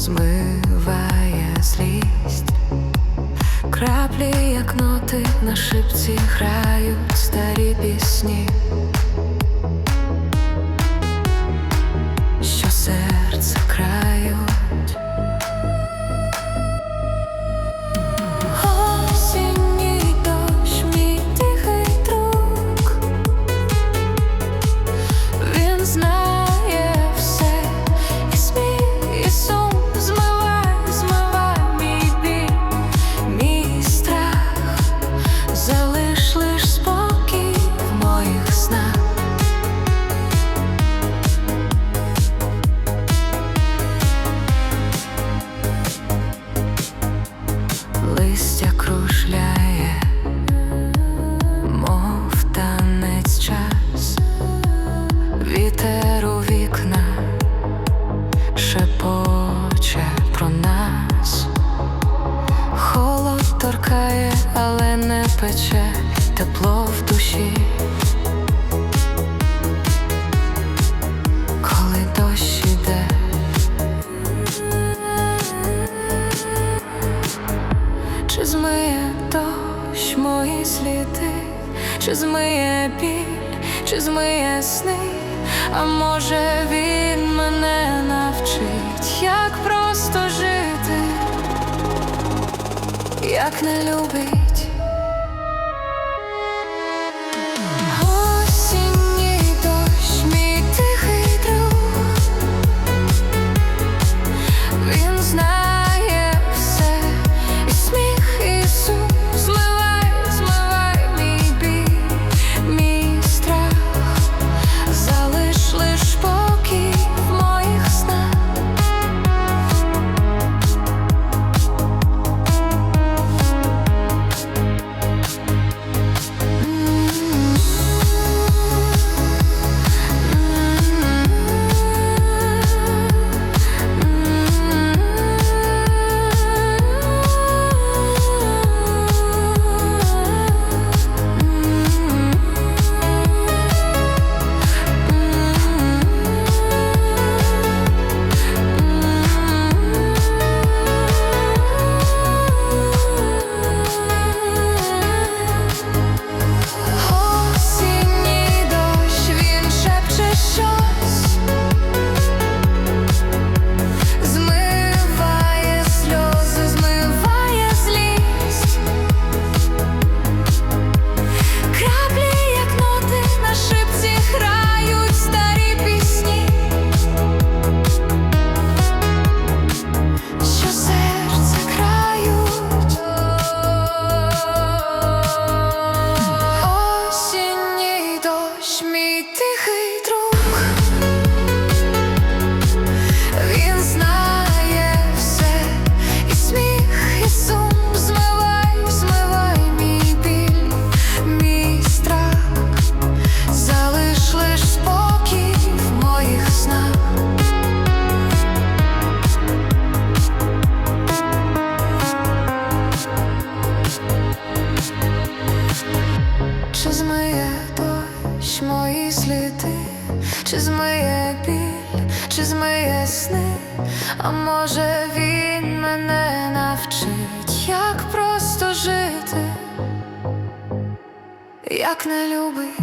змиває злість, краплі, як ноти на шипці грають старі пісні, шепоче про нас, холод торкає, але не пече, тепло в душі. Коли дощ іде, Чи змиє дощ мої сліди, чи змиє біль, чи змиє сни, а може він мене навчить, як просто жити, як не любить. Сліди, чи змиє біль, чи змиє сни, а може він мене навчить, як просто жити, як не любить.